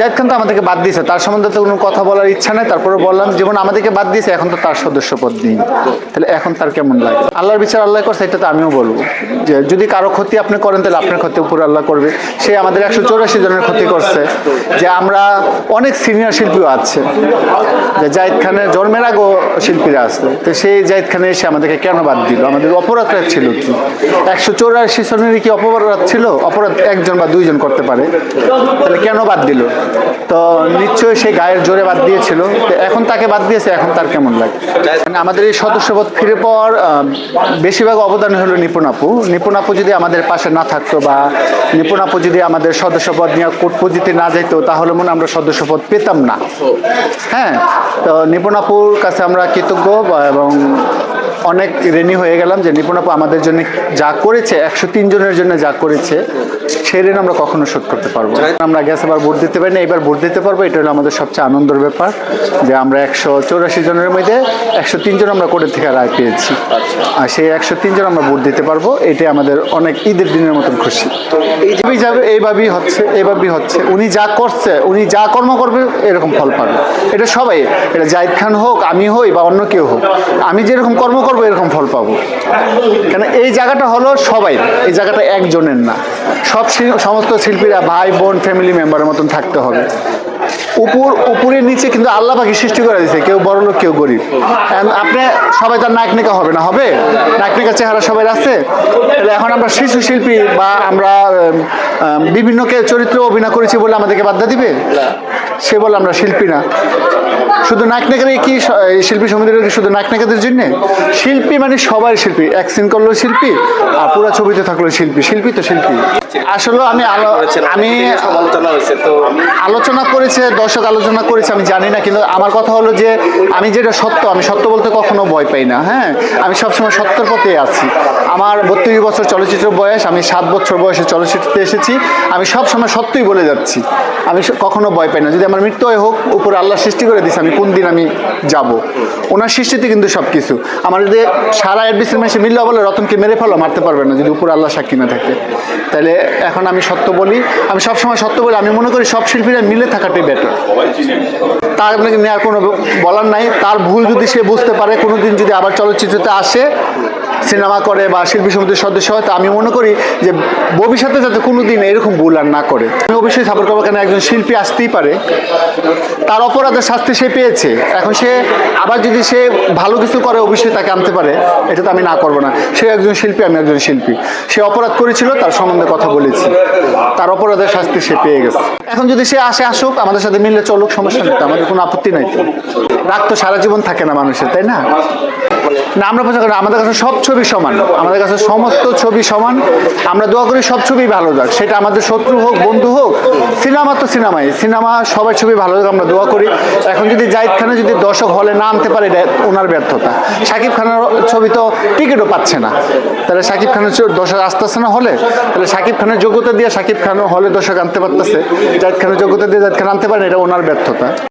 জাহেদ খান তো আমাদেরকে বাদ দিয়েছে। তার সম্বন্ধে তো কোনো কথা বলার ইচ্ছা নেই। তারপরে বললাম যেমন আমাদেরকে বাদ দিয়েছে, এখন তো তার সদস্য পদ নেই। তাহলে এখন তার কেমন লাগে? আল্লাহর বিচার আল্লাহ করছে, এটা তো আমিও বলব। যে যদি কারও ক্ষতি আপনি করেন, তাহলে আপনার ক্ষতি উপরে আল্লাহ করবে। সে আমাদের একশো চৌরাশি জনের ক্ষতি করছে। যে আমরা অনেক সিনিয়র শিল্পীও আছে। যে জাহিদ খানের জন্মের আগেও শিল্পীরা আছে। তো সেই জাহিদ খানে এসে আমাদেরকে কেন বাদ দিল? আমাদের অপরাধটা ছিল কি? একশো চৌরাশি জনের কি অপরাধ ছিল? অপরাধ একজন বা দুইজন করতে পারে। তাহলে কেন বাদ দিল? তো নিশ্চয়ই সে গায়ের জোরে বাদ দিয়েছিল। এখন তাকে বাদ দিয়েছে এখন তার কেমন লাগে? মানে আমাদের এই সদস্যপদ ফিরে আহ, বেশিরভাগ অবদান হলো নিপুণ আপু। আপু যদি আমাদের পাশে না থাকতো বা নিপুণ আপু যদি আমাদের সদস্যপদ নিয়ে কোর্ট পদ্ধতি না যেত তাহলে মনে আমরা সদস্যপদ পেতাম না। হ্যাঁ তো নিপুণ আপুর কাছে আমরা কৃতজ্ঞ এবং অনেক ঋণী হয়ে গেলাম যে নিপুণ আপু আমাদের জন্য যা করেছে একশো তিন জনের জন্য যা করেছে সেই ঋণ আমরা কখনো শোধ করতে পারব না। আমরা গ্যাস আবার ভোট দিতে পারি না এবার ভোট দিতে পারব এটা হলো আমাদের সবচেয়ে আনন্দের ব্যাপার যে আমরা একশো চৌরাশি জনের মধ্যে একশো তিন জন আমরা কোর্টের থেকে রায় পেয়েছি। আর সেই একশো তিন জন আমরা ভোট দিতে পারব এটাই আমাদের অনেক ঈদের দিনের মতন খুশি। এইভাবেই যাবে এইভাবেই হচ্ছে এইভাবেই হচ্ছে। উনি যা করছে উনি যা কর্ম করবে এরকম ফল পাবে। এটা সবাই এটা জাহিদ খান হোক আমি হই বা অন্য কেউ হোক আমি যেরকম কর্ম করব, এরকম ফল পাবো। কেন এই জায়গাটা হলো সবাই, এই জায়গাটা একজনের না। সব সমস্ত শিল্পীরা ভাই, বোন ফ্যামিলি মেম্বারের মতন থাকতে হবে। উপর উপরের নিচে কিন্তু আল্লাহ পাখি সৃষ্টি করে দিয়েছে, কেউ বড় লোক, কেউ গরিব। আপনি সবাই তার নায়কনিকা হবে না, হবে? নায়কনিকা চেহারা সবাই আছে? তাহলে এখন আমরা শিশু শিল্পী বা আমরা বিভিন্ন চরিত্র অভিনয় করেছি বলে আমাদেরকে বাধা দিবে? সে বলে আমরা শিল্পী না। শুধু নায়কনায়িকারা কি শিল্পী সমিতির কি শুধু নায়কনায়িকাদের জন্য? শিল্পী মানে সবাই শিল্পী। এক সিন করলেও শিল্পী আর পুরো ছবিতে থাকলেও শিল্পী। শিল্পী তো শিল্পী। আসলে আমি আমি সমালোচনা হয়েছে তো আলোচনা করেছে দর্শক আলোচনা করেছে আমি জানি না কিন্তু আমার কথা হলো যে আমি যেটা সত্য আমি সত্য বলতে কখনো ভয় পাই না হ্যাঁ? আমি সবসময় সত্যের পথে আছি। আমার বত্রিশ বছর চলচ্চিত্র বয়স, আমি সাত বছর বয়সে চলচ্চিত্রতে এসেছি। আমি সব সময় সত্যই বলে যাচ্ছি। আমি কখনো ভয় পাই না। যদি আমার মৃত্যু হোক, উপরে আল্লাহ সৃষ্টি করে দিছে, আমি কোন দিন আমি যাব। ওনার সৃষ্টিতে কিন্তু সব কিছু আমার যদি সারা অ্যাডমিশন মাসে মিললে বলে, রতনকে মেরে ফেলো, মারতে পারবে না, যদি উপরে আল্লাহ সাক্ষী না থাকে। তাহলে এখন আমি সত্য বলি। আমি সবসময় সত্য বলি। আমি মনে করি সব শিল্পীরা মিলে থাকাটাই বেটার তার আপনাকে নেওয়ার কোনো বলার নাই। তার ভুল যদি সে বুঝতে পারে কোনো দিন যদি আবার চলচ্চিত্রতে আসে সিনেমা করে বা শিল্পী সমিতির সদস্য হয়, তা আমি মনে করি যে ভবিষ্যতে যাতে কোনো দিন এরকম ভুল আর না করে। আমি অবশ্যই সাপোর্ট করব, কেন একজন শিল্পী আসতেই পারে। তার অপরাধের শাস্তি সে পেয়েছে। এখন সে আবার যদি সে ভালো কিছু করে, অবশ্যই তাকে আনতে পারে। এটা তো আমি না করব না। সে একজন শিল্পী, আমি একজন শিল্পী। সে অপরাধ করেছিল, তার সম্বন্ধে কথা বলেছি। তার অপরাধের শাস্তি সে পেয়ে গেছে। এখন যদি সে আসে, আসুক, আমাদের সাথে মিললে চলুক, সমস্যা নেই আমাদের কোনো আপত্তি নাই তো। রাগ তো সারা জীবন থাকে না মানুষের, তাই না? না, আমরা পছন্দ করি আমাদের কাছে সব ছবি সমান। আমাদের কাছে সমস্ত ছবি সমান। আমরা দোয়া করি সব ছবি ভালো যাক। সেটা আমাদের শত্রু হোক, বন্ধু হোক, সিনেমা তো সিনেমাই। সিনেমা সবার ছবি ভালো যাক, আমরা দোয়া করি। এখন যদি জাহিদ খানের যদি দর্শক হলে না আনতে পারে, এটা ওনার ব্যর্থতা। শাকিব খানের ছবি তো টিকিটও পাচ্ছে না। তাহলে শাকিব খানের দর্শক আসতেছে না হলে? তাহলে শাকিব খানের যোগ্যতা দিয়ে শাকিব খান হলে দর্শক আনতে পারতেছে। জাহিদ খানের যোগ্যতা দিয়ে জাহিদ খান আনতে পারে এটা ওনার ব্যর্থতা।